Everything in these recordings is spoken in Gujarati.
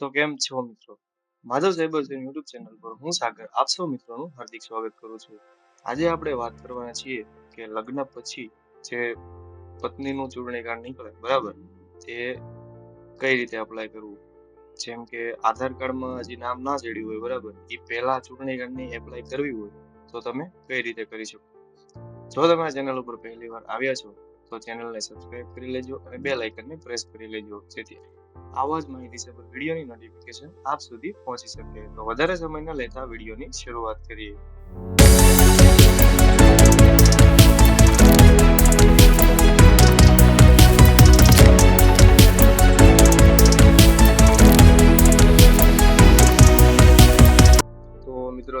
તો કેમ છો મિત્રો? Madhav cyber cell YouTube channel પર હું સાગર, આપ સૌ મિત્રોનું હાર્દિક સ્વાગત કરું છું. આજે આપણે વાત કરવાના છીએ કે લગ્ન પછી જે પત્નીનું ચૂંટણી કાર્ડ નીકળે, બરાબર? તે કઈ રીતે અપ્લાય કરવું? જેમ કે આધાર કાર્ડમાં હજી નામ ના ચડ્યું હોય, બરાબર? એ પહેલા ચૂંટણી કાર્ડની એપ્લાય કરવી હોય તો તમે કઈ રીતે કરી શકો? જો તમે આ ચેનલ ઉપર પહેલી વાર આવ્યા છો તો ચેનલને સબસ્ક્રાઇબ કરી લેજો અને બે લાઇકનને પ્રેસ કરી લેજો, જેથી આવા જ માહિતી સભર વિડીયોની નોટિફિકેશન આપ સુધી પહોંચી શકે. તો વધારે સમય ન લેતા વિડીયોની શરૂઆત કરીએ.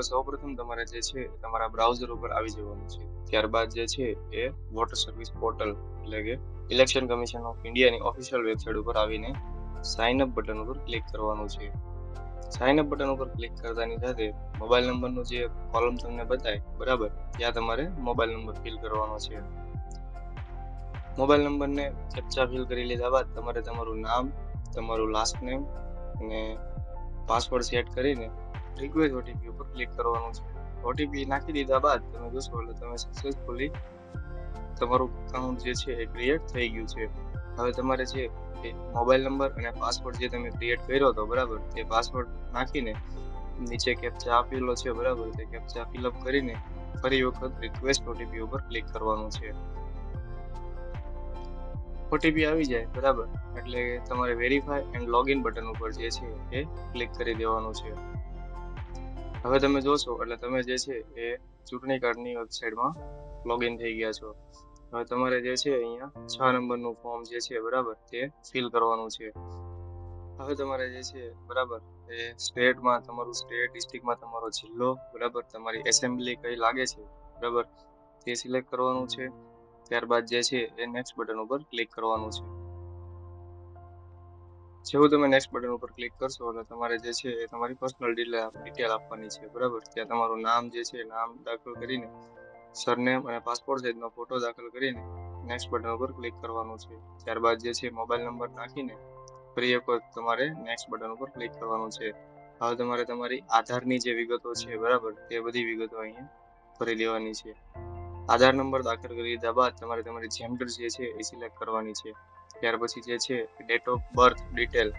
સૌપ્રથમ તમારે જે છે તમારા બ્રાઉઝર ઉપર આવી જવાનું છે. ત્યારબાદ જે છે એ વોટર સર્વિસ પોર્ટલ એટલે કે ઇલેક્શન કમિશન ઓફ ઇન્ડિયાની ઓફિશિયલ વેબસાઇટ ઉપર આવીને સાઇન અપ બટન ઉપર ક્લિક કરવાનું છે. સાઇન અપ બટન ઉપર ક્લિક કરતાની સાથે મોબાઈલ નંબરનો જે કોલમ તમને બતાય, બરાબર, ત્યાં તમારે મોબાઈલ નંબર ફિલ કરવાનો છે. મોબાઈલ નંબરને કેપ્ચા ફિલ કરી લીધા બાદ તમારે તમારું નામ, તમારું લાસ્ટ નેમ અને પાસવર્ડ સેટ કરીને રિક્વેસ્ટ ઓટીપી ઉપર ક્લિક કરવાનું છે. ઓટીપી નાખી દીધા બાદ તમે જોશો, એટલે તમે સક્સેસફુલી તમારું અકાઉન્ટ જે છે એ ક્રિએટ થઈ ગયું છે. હવે તમારે જે મોબાઈલ નંબર અને પાસવર્ડ જે તમે ક્રિએટ કર્યો હતો બરાબર, તે પાસવર્ડ નાખીને નીચે કેપ્ચા આપેલો છે, બરાબર? તે કેપ્ચા ફિલઅપ કરીને ફરી વખત રિક્વેસ્ટ ઓટીપી ઉપર ક્લિક કરવાનું છે. ઓટીપી આવી જાય, બરાબર? એટલે તમારે વેરીફાઈ એન્ડ લોગિન બટન ઉપર જે છે એ ક્લિક કરી દેવાનું છે. હવે તમે જોશો, એટલે તમે જે છે એ ચૂંટણી કાર્ડની વેબસાઇટમાં લોગિન થઈ ગયા છો. હવે તમારે જે છે અહીંયા છ નંબરનું ફોર્મ જે છે, બરાબર, તે ફિલ કરવાનું છે. હવે તમારે જે છે, બરાબર, એ સ્ટેટમાં તમારું સ્ટેટ ડિસ્ટ્રિક્ટમાં તમારો જિલ્લો, બરાબર, તમારી એસેમ્બલી કઈ લાગે છે, બરાબર, તે સિલેક્ટ કરવાનું છે. ત્યારબાદ જે છે એ નેક્સ્ટ બટન ઉપર ક્લિક કરવાનું છે. જેવું તમે નેક્સ્ટ બટન ઉપર ક્લિક કરશો, એટલે તમારે જે છે તમારી પર્સનલ ડિટેલ આપવાની છે, બરાબર? ત્યાં તમારું નામ જે છે, નામ દાખલ કરીને સરનેમ અને પાસપોર્ટ સાઇઝનો ફોટો દાખલ કરીને નેક્સ્ટ બટન ઉપર ક્લિક કરવાનું છે. ત્યારબાદ જે છે મોબાઈલ નંબર નાખીને ફરી એક તમારે નેક્સ્ટ બટન ઉપર ક્લિક કરવાનું છે. હવે તમારે તમારી આધારની જે વિગતો છે, બરાબર? તે બધી વિગતો અહીંયા ભરી લેવાની છે. આધાર નંબર દાખલ કરી દીધા બાદ તમારે તમારી જેન્ડર જે છે એ સિલેક્ટ કરવાની છે. ત્યાર પછી જે છે ડેટ ઓફ બર્થ ડિટેલ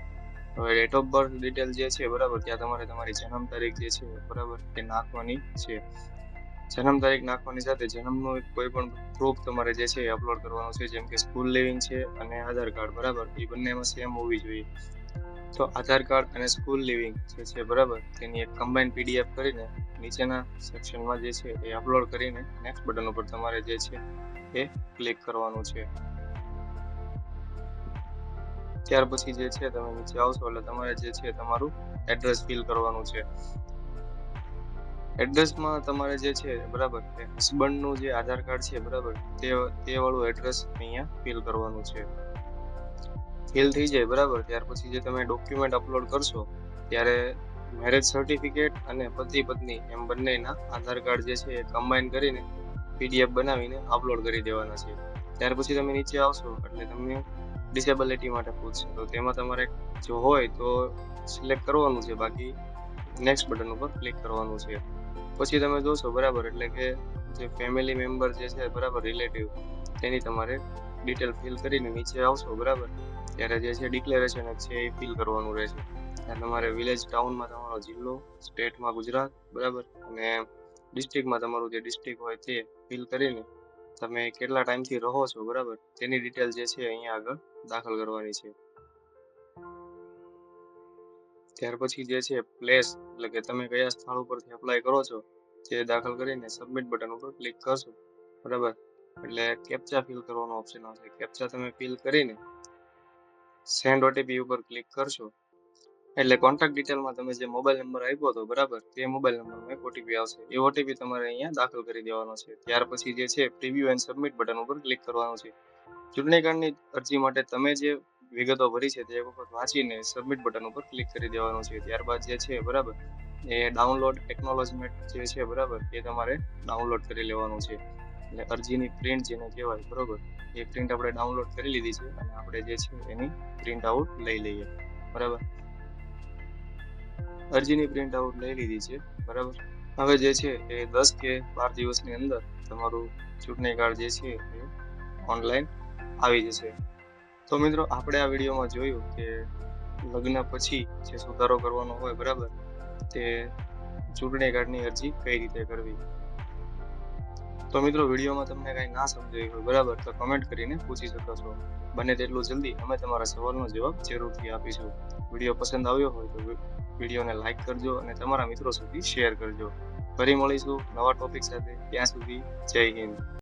હવે ડેટ ઓફ બર્થ ડિટેલ જે છે, બરાબર, ત્યાં તમારે તમારી જન્મ તારીખ જે છે, બરાબર, એ નાખવાની છે. જન્મ તારીખ નાખવાની સાથે જન્મનું કોઈ પણ પ્રૂફ તમારે જે છે, એ અપલોડ કરવાનો છે, જેમ કે સ્કૂલ લિવિંગ છે અને આધાર કાર્ડ બરાબર, એ બંનેમાં સેમ હોવી જોઈએ. તો આધાર કાર્ડ અને સ્કૂલ લિવિંગ જે છે, બરાબર, તેની એક કમ્બાઈન પીડીએફ કરીને નીચેના સેક્શનમાં જે છે, એ અપલોડ કરીને નેક્સ્ટ બટન ઉપર તમારે જે છે, એ ક્લિક કરવાનું છે. ત્યાર પછી જે છે તમે નીચે આવશો એટલે તમારે જે છે તમારું એડ્રેસ ફિલ કરવાનું છે. એડ્રેસમાં તમારે જે છે, બરાબર હસબન્ડનું જે આધાર કાર્ડ છે, બરાબર, તે તે વાળું એડ્રેસ અહીંયા ફિલ કરવાનું છે. ફિલ થઈ જાય, બરાબર, ત્યાર પછી જે તમે ડોક્યુમેન્ટ અપલોડ કરશો, ત્યારે મેરેજ સર્ટિફિકેટ અને પતિ, પત્ની એમ બંનેના આધાર કાર્ડ જે છે એ કમ્બાઈન કરીને પીડીએફ બનાવીને અપલોડ કરી દેવાના છે. ત્યાર પછી તમે નીચે આવશો એટલે તમને ડિસેબિલિટી માટે પૂછશે તો તેમાં તમારે જો હોય તો સિલેક્ટ કરવાનું છે. બાકી નેક્સ્ટ બટન ઉપર ક્લિક કરવાનું છે. પછી તમે જોશો, બરાબર, એટલે કે જે ફેમિલી મેમ્બર જે છે, બરાબર રિલેટિવ તેની તમારે ડિટેલ ફિલ કરીને નીચે આવશો, બરાબર? ત્યારે જે છે ડિક્લેરેશન છે, એ ફિલ કરવાનું રહેશે. તમારે વિલેજ ટાઉનમાં તમારો જિલ્લો સ્ટેટમાં ગુજરાત, બરાબર? અને ડિસ્ટ્રિક્ટમાં તમારું જે ડિસ્ટ્રિક્ટ હોય તે ફિલ કરીને તમે કેટલા ટાઈમથી રહો છો, બરાબર? તેની ડિટેલ જે છે અહીંયા આગળ દાખલ કરવાની છે. ત્યાર પછી જે છે પ્લેસ એટલે કે તમે કયા સ્થળ ઉપરથી અપ્લાય કરો છો, તે દાખલ કરીને સબમિટ બટન ઉપર ક્લિક કરશો. બરાબર? એટલે કેપ્ચા ફિલ કરવાનો ઓપ્શન આવશે. કેપ્ચા તમે ફિલ કરીને સેન્ડ ઓટીપી ઉપર ક્લિક કરશો. એટલે કોન્ટેક્ટ ડિટેલમાં તમે જે મોબાઈલ નંબર આપ્યો હતો, બરાબર? તે મોબાઈલ નંબરમાં એક ઓટીપી આવશે. એ ઓટીપી તમારે અહીંયા દાખલ કરી દેવાનો છે. ત્યાર પછી જે છે પ્રિવ્યુ એન્ડ સબમિટ બટન ઉપર ક્લિક કરવાનું છે. ચૂંટણી કાર્ડની અરજી માટે તમે જે વિગતો ભરી છે, તે એક વખત વાંચીને સબમિટ બટન ઉપર ક્લિક કરી દેવાનું છે. ત્યારબાદ જે છે, બરાબર? એ ડાઉનલોડ ટેકનોલોજીમેન્ટ જે છે, બરાબર? એ તમારે ડાઉનલોડ કરી લેવાનું છે. એટલે અરજીની પ્રિન્ટ જેને કહેવાય, બરાબર? એ પ્રિન્ટ આપણે ડાઉનલોડ કરી લીધી છે અને આપણે જે છે, એની પ્રિન્ટ આઉટ લઈ લઈએ. બરાબર? અરજીની પ્રિન્ટ આઉટ લઈ લીધી છે, બરાબર? હવે જે છે એ દસ કે બાર દિવસની અંદર તમારું ચૂંટણી કાર્ડ જે છે એ ઓનલાઈન આવી જશે. તો મિત્રો, આપણે આ વિડીયોમાં જોયું કે લગ્ન પછી જે સુધારો કરવાનો હોય, બરાબર? તે ચૂંટણી કાર્ડની અરજી કઈ રીતે કરવી? તો મિત્રો, વિડીયોમાં તમને કંઈ ના સમજાયું હોય, બરાબર? તો કમેન્ટ કરીને પૂછી શકો છો બને તેટલું જલ્દી અમે તમારા સવાલનો જવાબ જરૂરથી આપીશું. વીડિયો પસંદ આવ્યો હોય તો વિડીયોને લાઈક કરજો અને તમારા મિત્રો સુધી શેર કરજો. ફરી મળીશું નવા ટોપિક સાથે. ત્યાં સુધી જય હિન્દ.